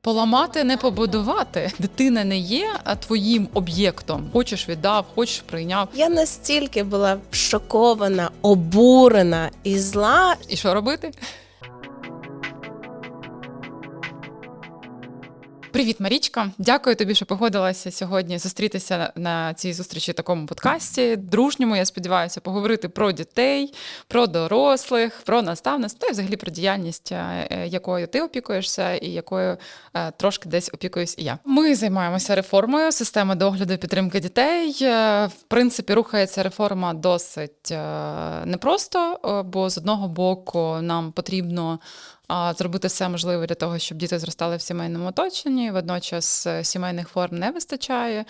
Поламати, не побудувати. Дитина не є твоїм об'єктом. Хочеш віддав, хочеш прийняв. Я настільки була шокована, обурена і зла. І що робити? Привіт, Марічка. Дякую тобі, що погодилася сьогодні зустрітися на цій зустрічі такому подкасті. Дружньому, я сподіваюся, поговорити про дітей, про дорослих, про наставництво та взагалі про діяльність, е, е, якою ти опікуєшся, і якою е, трошки десь опікуюсь і я. Ми займаємося реформою системи догляду і підтримки дітей. В принципі, рухається реформа досить непросто, бо з одного боку нам потрібно зробити все можливе для того, щоб діти зростали в сімейному оточенні. Водночас е, сімейних форм не вистачає.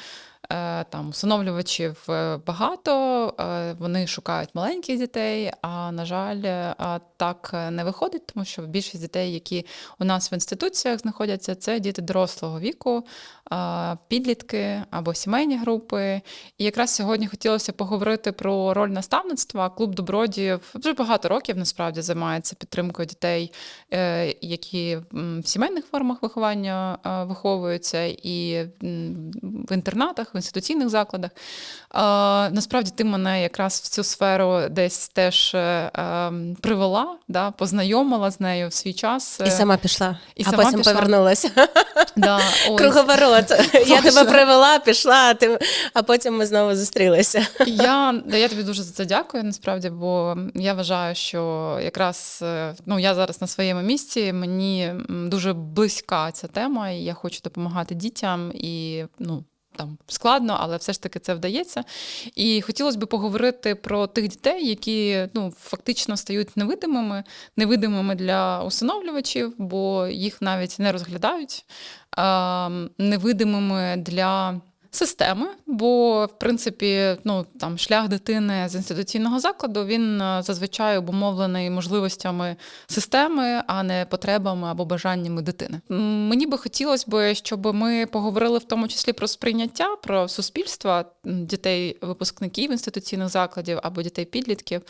Е, Там усиновлювачів е, багато, е, вони шукають маленьких дітей. А на жаль, так не виходить, тому що більшість дітей, які у нас в інституціях знаходяться, це діти дорослого віку, підлітки або сімейні групи. І якраз сьогодні хотілося поговорити про роль наставництва. Клуб добродіїв вже багато років насправді займається підтримкою дітей, які в сімейних формах виховання виховуються, і в інтернатах, в інституційних закладах. А, Насправді ти мене якраз в цю сферу десь теж е, е, привела, да, познайомила з нею в свій час. І сама пішла, І а сама потім пішла. повернулася. Да. Круговорот. Я тебе привела, пішла, а ти а потім ми знову зустрілися. Я, я тобі дуже за це дякую, насправді, бо я вважаю, що якраз е, ну, я зараз на своєму місці, мені дуже близька ця тема, і я хочу допомагати дітям і ну. Там складно, але все ж таки це вдається. І хотілося б поговорити про тих дітей, які ну, фактично стають невидимими, невидимими для усиновлювачів, бо їх навіть не розглядають, невидимими для системи, бо в принципі, ну там шлях дитини з інституційного закладу він е, зазвичай обумовлений можливостями системи, а не потребами або бажаннями дитини. Мені би хотілося б, щоб ми поговорили в тому числі про сприйняття, про суспільства дітей, випускників інституційних закладів або дітей підлітків.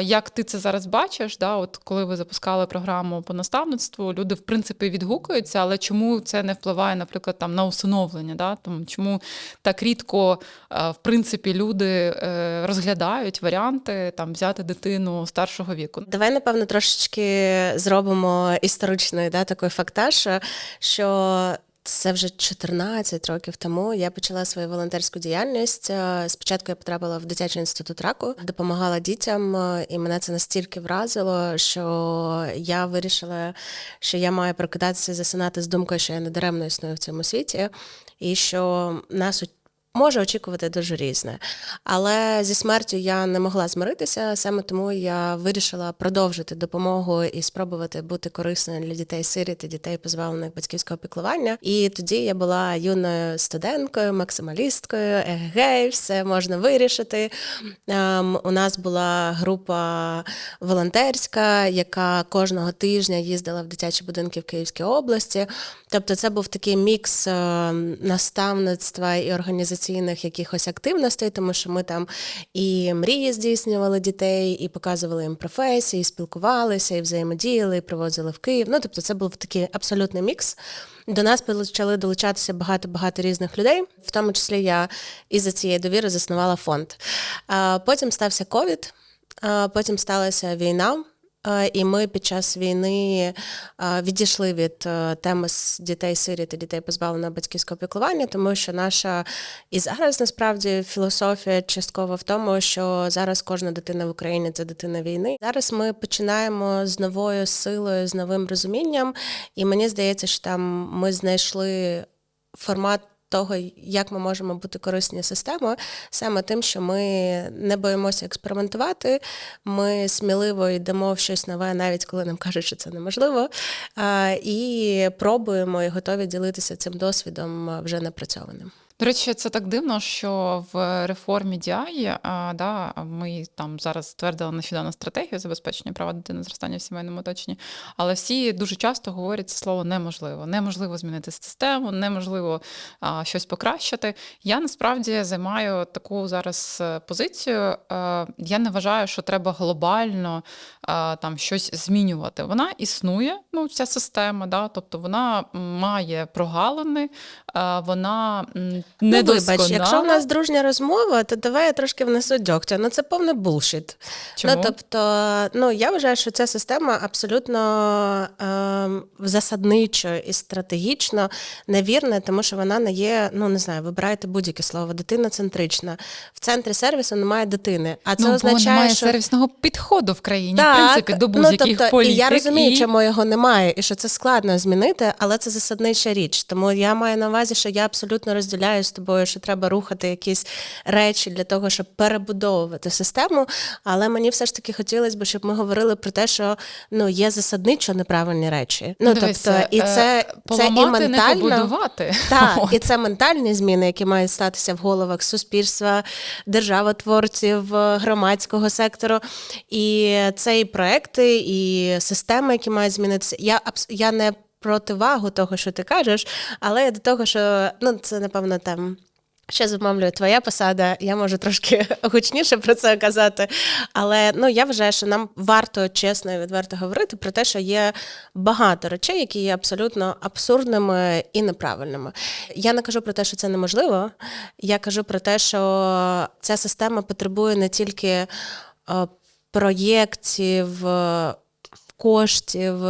Як ти це зараз бачиш? Да? От коли ви запускали програму по наставництву, люди в принципі відгукуються, але чому це не впливає, наприклад, там на усиновлення? Да? Тому чому так рідко е, в принципі люди е, розглядають варіанти там взяти дитину старшого віку? Давай, напевно, трошечки зробимо історичний да, такий фактаж, що це вже 14 років тому я почала свою волонтерську діяльність. Е, Спочатку я потрапила в дитячий інститут раку, допомагала дітям, е, і мене це настільки вразило, що я вирішила, що я маю прокидатися засинати з думкою, що я не даремно існую в цьому світі, і що нас може очікувати дуже різне. Але зі смертю я не могла змиритися, саме тому я вирішила продовжити допомогу і спробувати бути корисною для дітей сиріт і дітей, позбавлених батьківського піклування. І тоді я була юною студенткою, максималісткою, егегей, все можна вирішити. Ем, у нас була група волонтерська, яка кожного тижня їздила в дитячі будинки в Київській області. Тобто, це був такий мікс е, наставництва і організаційних якихось активностей, тому що ми там і мрії здійснювали дітей, і показували їм професії, і спілкувалися, і взаємодіяли, і привозили в Київ. Ну тобто, це був такий абсолютний мікс. До нас почали долучатися багато-багато різних людей, в тому числі я із-за цієї довіри заснувала фонд. Потім стався ковід, потім сталася війна. І ми під час війни відійшли від е, теми дітей сиріт і дітей позбавленого батьківського піклування, тому що наша і зараз насправді філософія частково в тому, що зараз кожна дитина в Україні це дитина війни. Зараз ми починаємо з новою силою, з новим розумінням, і мені здається, що там ми знайшли формат. Того, як ми можемо бути корисні системою, саме тим, що ми не боїмося експериментувати, ми сміливо йдемо в щось нове, навіть коли нам кажуть, що це неможливо, і пробуємо і готові ділитися цим досвідом вже напрацьованим. До речі, це так дивно, що в реформі DI, а, да, ми там зараз ствердили нещодавно стратегію забезпечення права дитини зростання в сімейному оточенні, але всі дуже часто говорять це слово неможливо. Неможливо змінити систему, неможливо а, щось покращити. Я насправді займаю таку зараз е, позицію. Е, я не вважаю, що треба глобально е, там щось змінювати. Вона існує, ну ця система, да, тобто вона має прогалини, е, вона м, Ну, вибач, якщо в нас дружня розмова, то давай я трошки внесу дьогтя. Ну це повний булшіт. Чому? Ну тобто, ну я вважаю, що ця система абсолютно ем, засадничо і стратегічно невірна, тому що вона не є, ну не знаю, вибирайте будь-яке слово, дитиноцентрична. В центрі сервісу немає дитини. А це ну, бо означає, немає що сервісного підходу в країні, в принципі, до будь-яких ну, тобто, політик. І я розумію, і... чому його немає, і що це складно змінити, але це засаднича річ. Тому я маю на увазі, що я абсолютно розділяю з тобою, що треба рухати якісь речі для того, щоб перебудовувати систему. Але мені все ж таки хотілося б, щоб ми говорили про те, що ну є засадничо неправильні речі. Ну Дивися, тобто, і е, це, це і не ментально. побудувати. Так, і це ментальні зміни, які мають статися в головах суспільства, державотворців, е, громадського сектору. І це і проекти, і системи, які мають змінитися. Я я не противагу того, що ти кажеш, але до того, що ну це напевно там. Ще замовлює твоя посада, я можу трошки гучніше про це казати. Але ну я вважаю, що нам варто чесно і відверто говорити про те, що є багато речей, які є абсолютно абсурдними і неправильними. Я не кажу про те, що це неможливо. Я кажу про те, що ця система потребує не тільки е, проєктів. Коштів,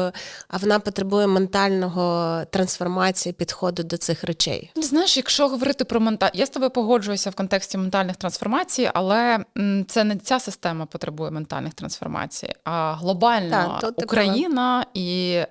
а вона потребує ментального трансформації підходу до цих речей. Знаєш, якщо говорити про менталь, я з тобою погоджуюся в контексті ментальних трансформацій, але це не ця система потребує ментальних трансформацій, а глобальна Так, Україна і е,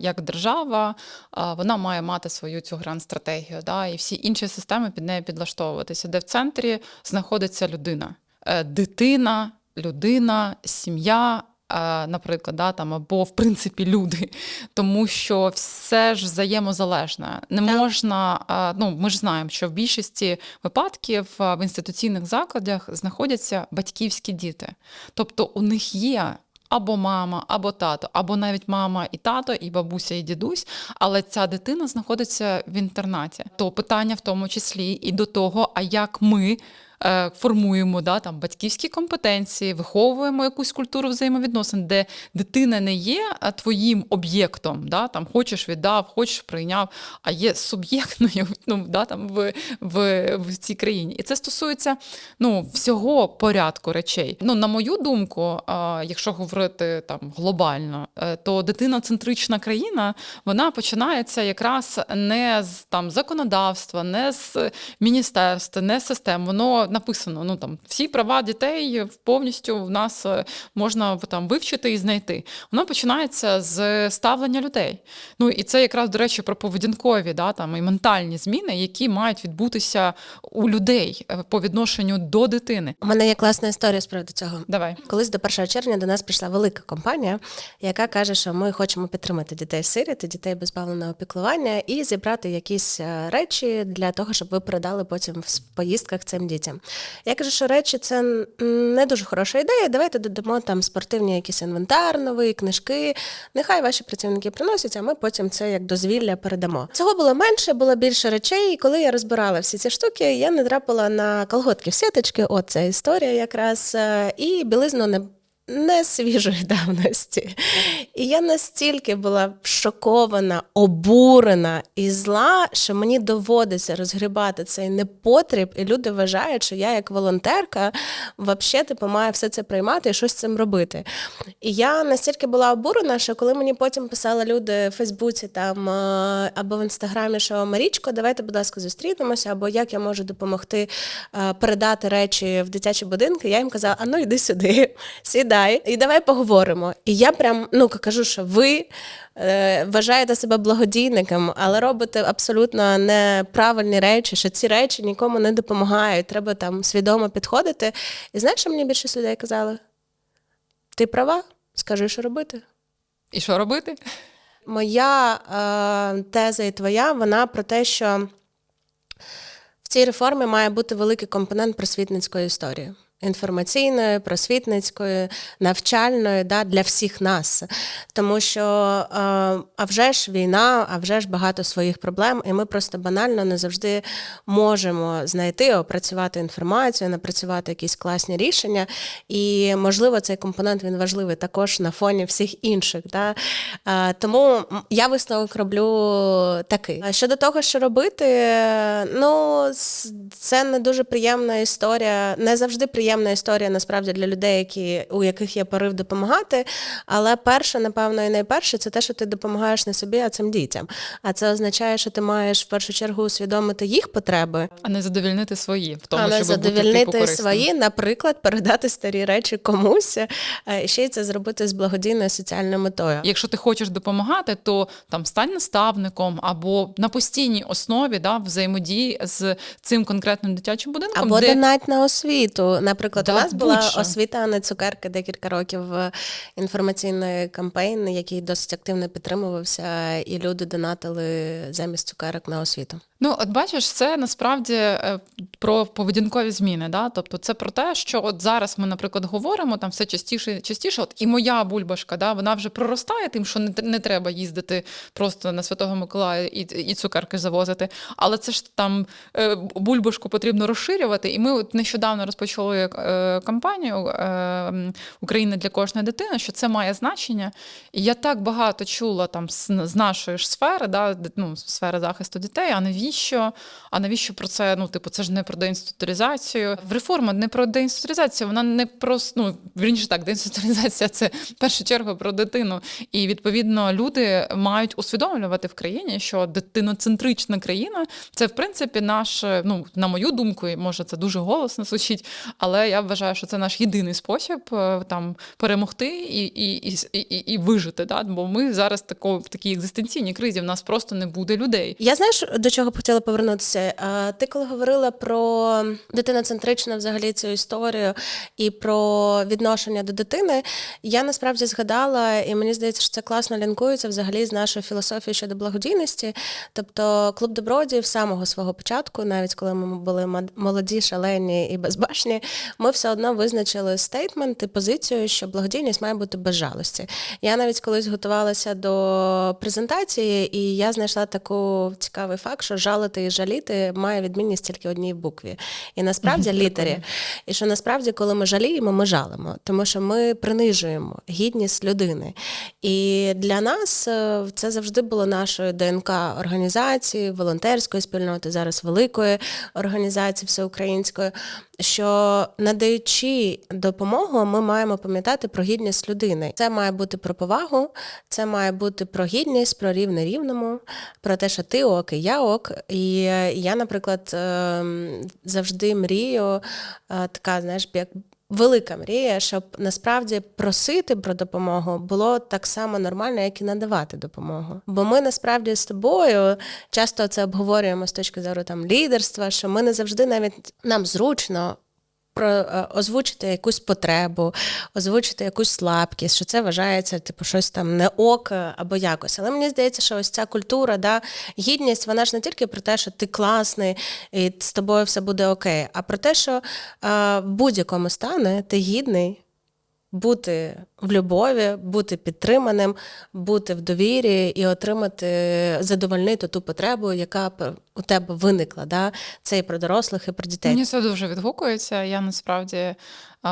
як держава е, вона має мати свою цю гранд стратегію, да, і всі інші системи під нею підлаштовуватися, де в центрі знаходиться людина, Е, дитина, людина, сім'я. Е, Наприклад, да, там, або в принципі люди, тому що все ж взаємозалежне. Не Так. можна, е, ну ми ж знаємо, що в більшості випадків е, в інституційних закладах знаходяться батьківські діти. Тобто у них є або мама, або тато, або навіть мама і тато, і бабуся, і дідусь, але ця дитина знаходиться в інтернаті. То питання в тому числі і до того, а як ми. Е, Формуємо да, там, батьківські компетенції, виховуємо якусь культуру взаємовідносин, де дитина не є твоїм об'єктом, да, там, хочеш віддав, хочеш прийняв, а є суб'єктною ну, да, там, в, в, в цій країні. І це стосується ну, всього порядку речей. Ну, на мою думку, якщо говорити там, глобально, е, то дитиноцентрична країна вона починається якраз не з там, законодавства, не з міністерств, не з систем. Воно написано: ну, там, всі права дітей повністю в нас е, можна там, вивчити і знайти. Воно починається з ставлення людей. Ну, і це якраз, до речі, про поведінкові да, там, і ментальні зміни, які мають відбутися у людей е, по відношенню до дитини. У мене є класна історія з приводу цього. Давай. Колись до 1 червня до нас прийшла велика компанія, яка каже, що ми хочемо підтримати дітей сиріт, дітей позбавленого піклування і зібрати якісь е, речі для того, щоб ви передали потім в поїздках цим дітям. Я кажу, що речі це не дуже хороша ідея. Давайте додамо там спортивні якісь інвентар, новий, книжки. Нехай ваші працівники приносять, а ми потім це як дозвілля передамо. Цього було менше, було більше речей. І коли я розбирала всі ці штуки, я натрапила на колготки в сіточки. оця історія якраз е, і білизну не. Не свіжої давності. І я настільки була шокована, обурена і зла, що мені доводиться розгрібати цей непотріб, і люди вважають, що я, як волонтерка, взагалі типу, маю все це приймати і щось з цим робити. І я настільки була обурена, що коли мені потім писали люди в Фейсбуці там е, або в інстаграмі, що Марічко, давайте, будь ласка, зустрінемося, або як я можу допомогти е, передати речі в дитячі будинки, я їм казала: а ну йди сюди, сідай і давай поговоримо. І я прям ну кажу, що ви е, вважаєте себе благодійником, але робите абсолютно неправильні речі, що ці речі нікому не допомагають. Треба там свідомо підходити. І знаєш, що мені більшість людей казали? Ти права, скажи, що робити. І що робити? Моя е, теза і твоя, вона про те, що В цій реформі має бути великий компонент просвітницької історії. Інформаційної, просвітницької, навчальної да, для всіх нас. Тому що е, а вже ж війна, а вже ж багато своїх проблем, і ми просто банально не завжди можемо знайти, опрацювати інформацію, напрацювати якісь класні рішення. І, можливо, цей компонент він важливий також на фоні всіх інших. Да? Е, тому я висновок роблю такий. Щодо того, що робити, ну це не дуже приємна історія, не завжди приємна історія насправді для людей, які, у яких є порив допомагати. Але перше, напевно, і найперше, це те, що ти допомагаєш не собі, а цим дітям. А це означає, що ти маєш в першу чергу усвідомити їх потреби, А не задовільнити свої в тому, а не щоб бути типу свої, наприклад, передати старі речі комусь, е, і ще й це зробити з благодійною соціальною метою. Якщо ти хочеш допомагати, то там стань наставником або на постійній основі да, взаємодії з цим конкретним дитячим будинком, Або де донать на освіту. Наприклад, Да, у нас була будь-що. освіта, не цукерки декілька років інформаційної інформаційний кампейн, який досить активно підтримувався, і люди донатили замість цукерок на освіту. Ну, от бачиш, це насправді е, про поведінкові зміни. Да? Тобто, це про те, що от зараз ми, наприклад, говоримо там все частіше, частіше. От і моя бульбашка, да, вона вже проростає тим, що не, не треба їздити просто на Святого Миколая і, і цукерки завозити. Але це ж там е, бульбашку потрібно розширювати. І ми от нещодавно розпочали е, кампанію Україна для кожної дитини, що це має значення. І я так багато чула там з, нашої ж сфери, да, ну, сфери захисту дітей. А навіщо? А навіщо про це? Ну, типу, це ж не про деінституалізацію. Реформа не про деінституалізацію, вона не про ну, вірніше так, деінституалізація це в першу чергу про дитину. І відповідно люди мають усвідомлювати в країні, що дитиноцентрична країна це в принципі наш, ну на мою думку, і може це дуже голосно звучить, але я вважаю, що це наш єдиний спосіб е, там перемогти і, і, і, і, і вижити. Да? Бо ми зараз тако, в такій екзистенційній кризі в нас просто не буде людей. Я знаєш, до чого хотіла повернутися. Ти коли говорила про дитиноцентричну взагалі цю історію і про відношення до дитини, я насправді згадала, і мені здається, що це класно лінкується взагалі з нашою філософією щодо благодійності. Тобто клуб добродіїв самого свого початку, навіть коли ми були молоді, шалені і безбашні, ми все одно визначили стейтмент і позицію, що благодійність має бути без жалості. Я навіть колись готувалася до презентації, і я знайшла таку цікавий факт, що жалити і жаліти має відмінність тільки одній букві. І насправді літері. І що насправді, коли ми жаліємо, ми жалимо, тому що ми принижуємо гідність людини. І для нас е, це завжди було нашою ДНК організації, волонтерської спільноти, зараз великої організації всеукраїнської. Що надаючи допомогу, ми маємо пам'ятати про гідність людини. Це має бути про повагу, це має бути про гідність, про рівне рівному, про те, що ти ок, і я ок. І е, я, наприклад, ем, завжди мрію, е, така, знаєш, як велика мрія, щоб насправді просити про допомогу було так само нормально, як і надавати допомогу. Бо ми насправді з тобою часто це обговорюємо з точки зору там лідерства, що ми не завжди навіть нам зручно. Про е, озвучити якусь потребу, озвучити якусь слабкість, що це вважається типу щось там не ок е, або якось. Але мені здається, що ось ця культура, да, гідність, вона ж не тільки про те, що ти класний і з тобою все буде окей, а про те, що е, в будь-якому стані ти гідний бути в любові, бути підтриманим, бути в довірі і отримати задовольнити ту потребу, яка у тебе виникла. Да? Це і про дорослих, і про дітей. Мені це дуже відгукується. Я насправді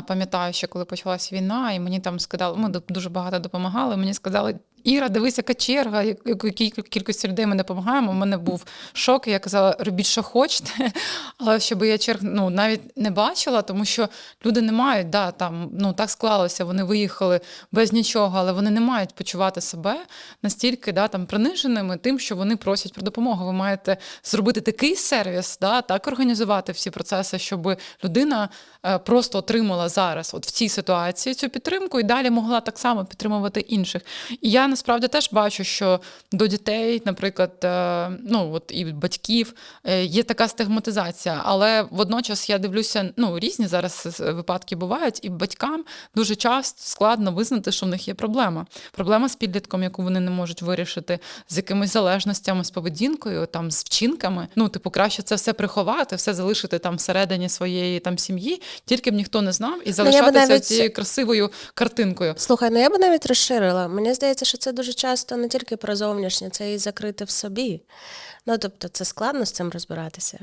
пам'ятаю, що коли почалась війна, і мені там сказали, ми дуже багато допомагали. Мені сказали, Іра, дивись, яка черга, якій кількості людей ми допомагаємо. У мене був шок. Я казала, робіть, що хочете. Але щоб я черг ну, навіть не бачила, тому що люди не мають, да, там, ну так склалося, вони виїхали без нічого, але вони не мають почувати себе настільки да, там, приниженими тим, що вони просять про допомогу. Ви маєте зробити такий сервіс, да, так організувати всі процеси, щоб людина е, просто отримала зараз, от в цій ситуації, цю підтримку і далі могла так само підтримувати інших. І я насправді теж бачу, що до дітей, наприклад, е, ну от і батьків е, є така стигматизація, але водночас я дивлюся, ну різні зараз е, випадки бувають, і батькам дуже часто складно визнати, що в них є проблема. Проблема з підлітком, яку вони не можуть вирішити, з якимись залежностями, з поведінкою, там з вчинками. Ну, типу, краще це все приховати, все залишити там всередині своєї там сім'ї, тільки б ніхто не знав, і Ну, залишатися навіть- цією красивою картинкою. Слухай, ну я би навіть розширила. Мені здається, що це дуже часто не тільки про зовнішнє, це і закрите в собі. Ну тобто, це складно з цим розбиратися.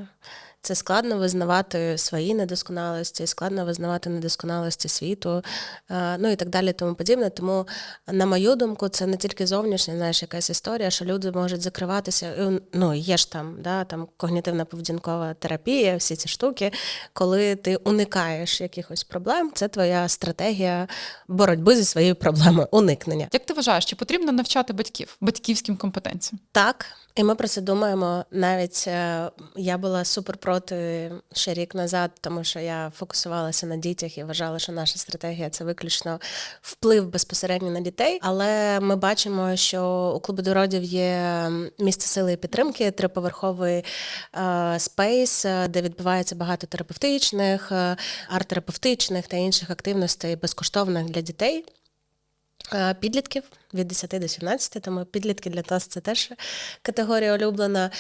Це складно визнавати свої недосконалості, складно визнавати недосконалості світу, е, ну і так далі, тому подібне. Тому, на мою думку, це не тільки зовнішня, знаєш, якась історія, що люди можуть закриватися. Ну, є ж там, да, там когнітивна поведінкова терапія, всі ці штуки, коли ти уникаєш якихось проблем, це твоя стратегія боротьби зі своєю проблемою, уникнення. Як ти вважаєш, чи потрібно навчати батьків батьківським компетенціям? Так, і ми про це думаємо. Навіть е, я була супер проти ще рік назад, тому що я фокусувалася на дітях і вважала, що наша стратегія це виключно вплив безпосередньо на дітей. Але ми бачимо, що у клубу дородів є місце сили і підтримки, триповерховий е, спейс, е, де відбувається багато терапевтичних, арт-терапевтичних та інших активностей безкоштовних для дітей. Е, Підлітків від 10 до 17, тому підлітки для нас це теж категорія улюблена.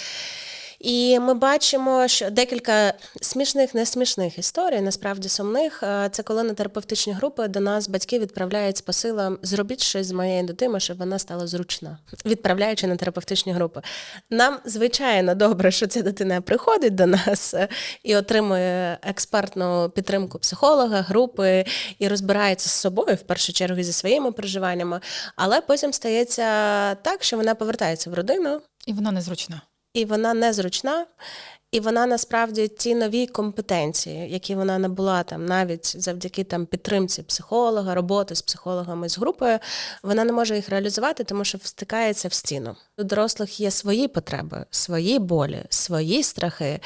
І ми бачимо, що декілька смішних, несмішних історій, насправді сумних. Е, Це коли на терапевтичні групи до нас батьки відправляють з посилом зробіть щось з моєю дитиною, щоб вона стала зручна, відправляючи на терапевтичні групи. Нам звичайно добре, що ця дитина приходить до нас е, і отримує експертну підтримку психолога, групи і розбирається з собою в першу чергу зі своїми переживаннями. Але потім стається так, що вона повертається в родину. І вона незручна. І вона незручна, і вона насправді ті нові компетенції, які вона набула там, навіть завдяки там підтримці психолога, роботи з психологами з групою, вона не може їх реалізувати, тому що встикається в стіну. У дорослих є свої потреби, свої болі, свої страхи.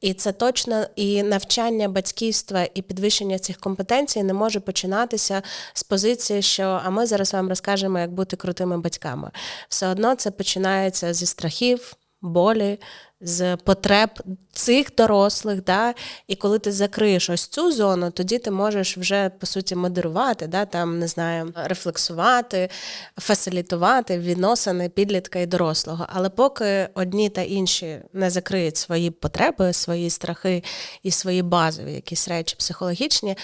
І це точно і навчання батьківства і підвищення цих компетенцій не може починатися з позиції, що а ми зараз вам розкажемо, як бути крутими батьками. Все одно це починається зі страхів болі, з потреб цих дорослих. Да? І коли ти закриєш ось цю зону, тоді ти можеш вже по суті модерувати, да? там не знаю, рефлексувати, фасилітувати відносини підлітка і дорослого. Але поки одні та інші не закриють свої потреби, свої страхи і свої базові якісь речі психологічні,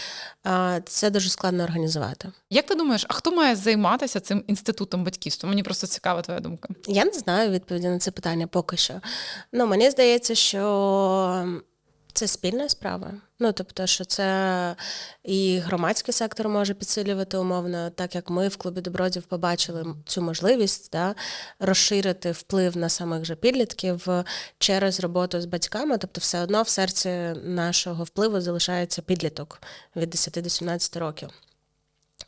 це дуже складно організувати. Як ти думаєш, а хто має займатися цим інститутом батьківства? Мені просто цікава твоя думка. Я не знаю відповіді на це питання поки що. Ну, мені здається, що це спільна справа. Ну, тобто, що це і громадський сектор може підсилювати умовно, так як ми в клубі добродів побачили цю можливість да, розширити вплив на самих же підлітків через роботу з батьками. Тобто, все одно в серці нашого впливу залишається підліток від 10 до 17 років.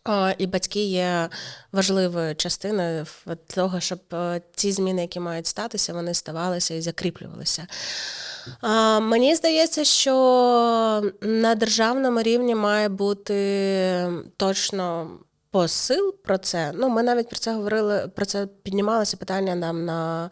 А, І батьки є важливою частиною того, щоб е, ті зміни, які мають статися, вони ставалися і закріплювалися. Мені здається, що на державному рівні має бути точно посил про це. Ну, ми навіть про це говорили, про це піднімалося питання нам на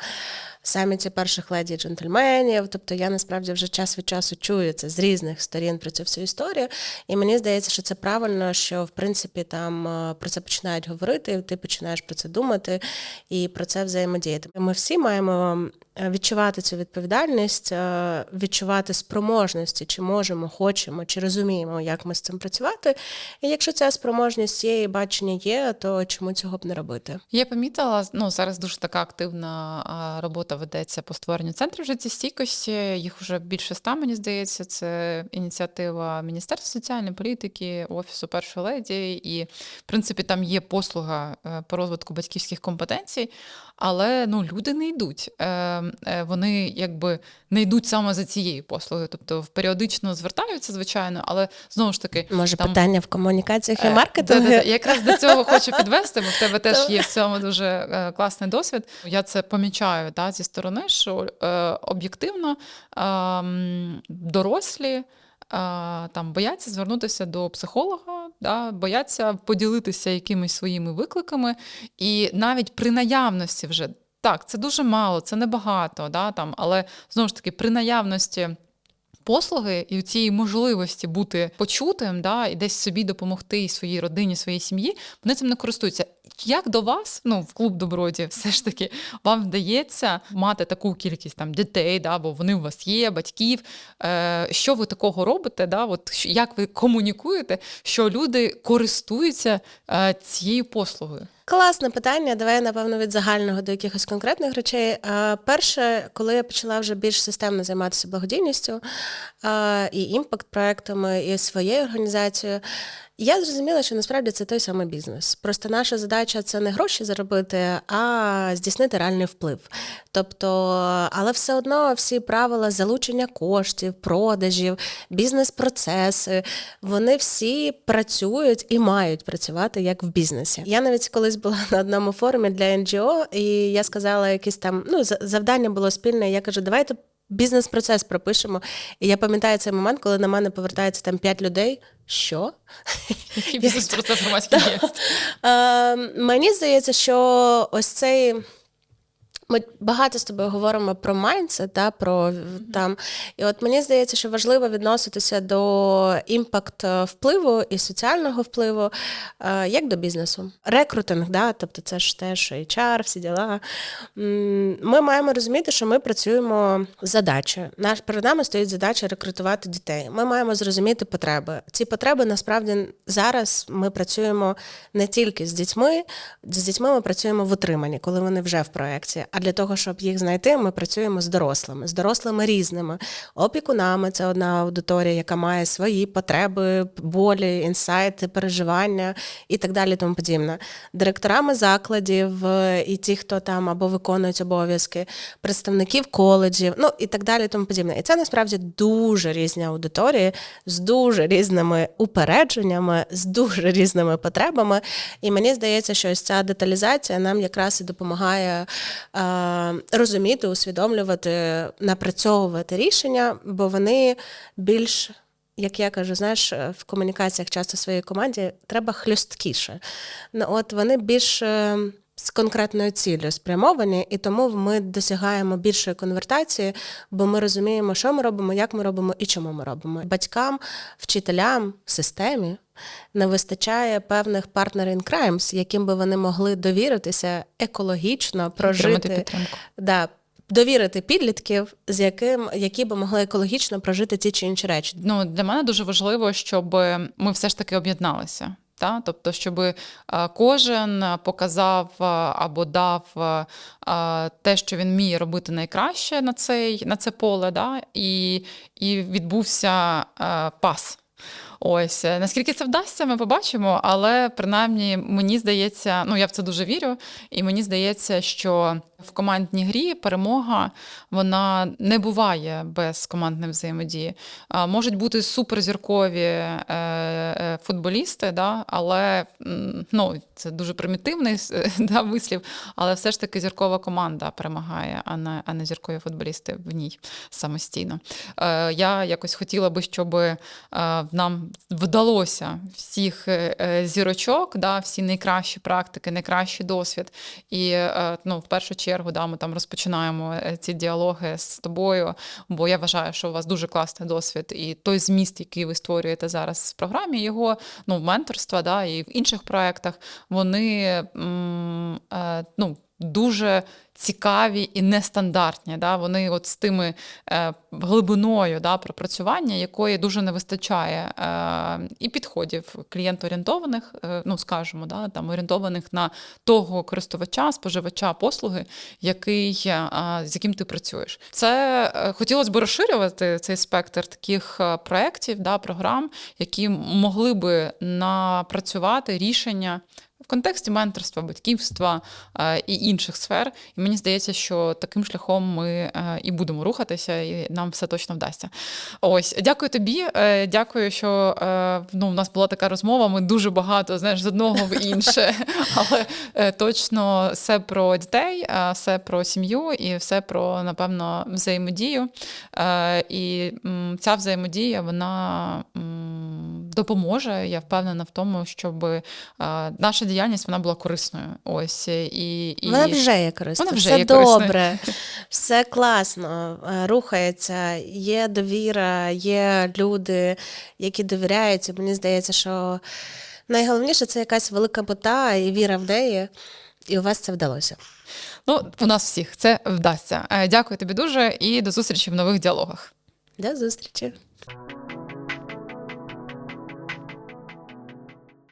саміті перших леді джентльменів. Тобто я насправді вже час від часу чую це з різних сторін про цю всю історію. І мені здається, що це правильно, що в принципі там е, про це починають говорити, і ти починаєш про це думати і про це взаємодіяти. Ми всі маємо відчувати цю відповідальність, е, відчувати спроможності, чи можемо, хочемо, чи розуміємо, як ми з цим працювати. І якщо ця спроможність є і бачення є, то чому цього б не робити? Я помітила, ну зараз дуже така активна робота ведеться по створенню центрів життєстійкості. Їх вже більше ста, мені здається. Це ініціатива Міністерства соціальної політики, офісу першої леді. І, в принципі, там є послуга е, по розвитку батьківських компетенцій, але ну люди не йдуть. Е, е, Вони якби не йдуть саме за цією послугою. Тобто періодично звертаються, звичайно, але знову ж таки. Може, там- питання в комунікаціях і Е, маркетингу? Якраз до цього хочу підвести, бо в тебе теж є в цьому дуже е, класний досвід. Я це помічаю да, зі сторони, що е, об'єктивно ем, дорослі. там бояться звернутися до психолога, да, бояться поділитися якимись своїми викликами, і навіть при наявності вже так, це дуже мало, це небагато, да, там, але знову ж таки, при наявності. Послуги і у цієї можливості бути почутим, да, і десь собі допомогти і своїй родині, своїй сім'ї, вони цим не користуються. Як до вас, ну в клуб доброді, все ж таки вам вдається мати таку кількість там дітей, да, бо вони у вас є, батьків. Е, Що ви такого робите? Да, от як ви комунікуєте, що люди користуються е, цією послугою? Класне питання. Давай, напевно, від загального до якихось конкретних речей. Е, Перше, коли я почала вже більш системно займатися благодійністю е, і імпакт-проектами, і своєю організацією, я зрозуміла, що насправді це той самий бізнес. Просто наша задача це не гроші заробити, а здійснити реальний вплив. Тобто, але все одно всі правила залучення коштів, продажів, бізнес-процеси, вони всі працюють і мають працювати як в бізнесі. Я навіть колись була на одному форумі для НГО, і я сказала, якісь там ну завдання було спільне. Я кажу, давайте. Бізнес-процес пропишемо. І я пам'ятаю цей момент, коли на мене повертається там п'ять людей. Що? Бізнес процес громадський є? Е, мені здається, що ось цей. Ми багато з тобою говоримо про майндсет, да, про там. І от мені здається, що важливо відноситися до імпакт е, впливу і соціального впливу, е, як до бізнесу. Рекрутинг, да, тобто це ж теж HR, всі діла. Ми маємо розуміти, що ми працюємо з задачею. Наш перед нами стоїть задача рекрутувати дітей. Ми маємо зрозуміти потреби. Ці потреби насправді зараз ми працюємо не тільки з дітьми, з дітьми ми працюємо в утриманні, коли вони вже в проєкті. А для того, щоб їх знайти, ми працюємо з дорослими, з дорослими різними. Опікунами це одна аудиторія, яка має свої потреби, болі, інсайти, переживання і так далі. Тому подібне. Директорами закладів е, і ті, хто там або виконують обов'язки, представників коледжів, ну і так далі. Тому подібне. І це насправді дуже різні аудиторії з дуже різними упередженнями, з дуже різними потребами. І мені здається, що ось ця деталізація нам якраз і допомагає е, розуміти, усвідомлювати, напрацьовувати рішення, бо вони більш. Як я кажу, знаєш, в комунікаціях часто своїй команді треба хльосткіше. Ну, от вони більш е, з конкретною ціллю спрямовані, і тому ми досягаємо більшої конвертації, бо ми розуміємо, що ми робимо, як ми робимо і чому ми робимо. Батькам, вчителям, системі не вистачає певних partner in crimes, яким би вони могли довіритися екологічно, прожити да, довірити підлітків, з яким які би могли екологічно прожити ті чи інші речі. Ну, для мене дуже важливо, щоб ми все ж таки об'єдналися. Та? Тобто, щоб е, кожен показав е, або дав е, те, що він вміє робити найкраще на, цей, на це поле, да? і, і відбувся пас. Ось е, наскільки це вдасться, ми побачимо. Але принаймні мені здається, ну я в це дуже вірю, і мені здається, що в командній грі перемога вона не буває без командної взаємодії. Можуть бути суперзіркові е, е, футболісти, да, але ну, це дуже примітивний да, вислів, але все ж таки зіркова команда перемагає, а не, а не зіркові футболісти в ній самостійно. Я якось хотіла би, щоб нам вдалося всіх е, е, зірочок, да, всі найкращі практики, найкращий досвід. І е, ну, в першу чергу да, ми там розпочинаємо ці діалоги з тобою, бо я вважаю, що у вас дуже класний досвід, і той зміст, який ви створюєте зараз в програмі, його ну, менторства, да, і в інших проєктах, вони м, е, ну, дуже цікаві і нестандартні. Да? Вони от з тими е, глибиною да, пропрацювання, якої дуже не вистачає е, і підходів клієнт-орієнтованих, е, ну скажімо, да, там орієнтованих на того користувача, споживача послуги, який, е, з яким ти працюєш. Це е, хотілося б розширювати цей спектр таких е, проєктів, да, програм, які могли би напрацювати рішення контексті менторства, батьківства е, і інших сфер. І мені здається, що таким шляхом ми е, і будемо рухатися, і нам все точно вдасться. Ось, дякую тобі. е, Дякую, що ну, у нас була така розмова. Ми дуже багато знаєш з одного в інше, але точно все про дітей, все про сім'ю і все про напевно взаємодію. І ця взаємодія вона допоможе. Я впевнена в тому, щоб е, наша діяльність вона була корисною. Ось і, і... Вона вже є корисна, Вона вже все є добре, все класно, е, рухається, є довіра, є люди, які довіряють. І мені здається, що найголовніше це якась велика мета і віра в неї, і у вас це вдалося. Ну, у нас всіх це вдасться. Е, Дякую тобі дуже і до зустрічі в нових діалогах. До зустрічі!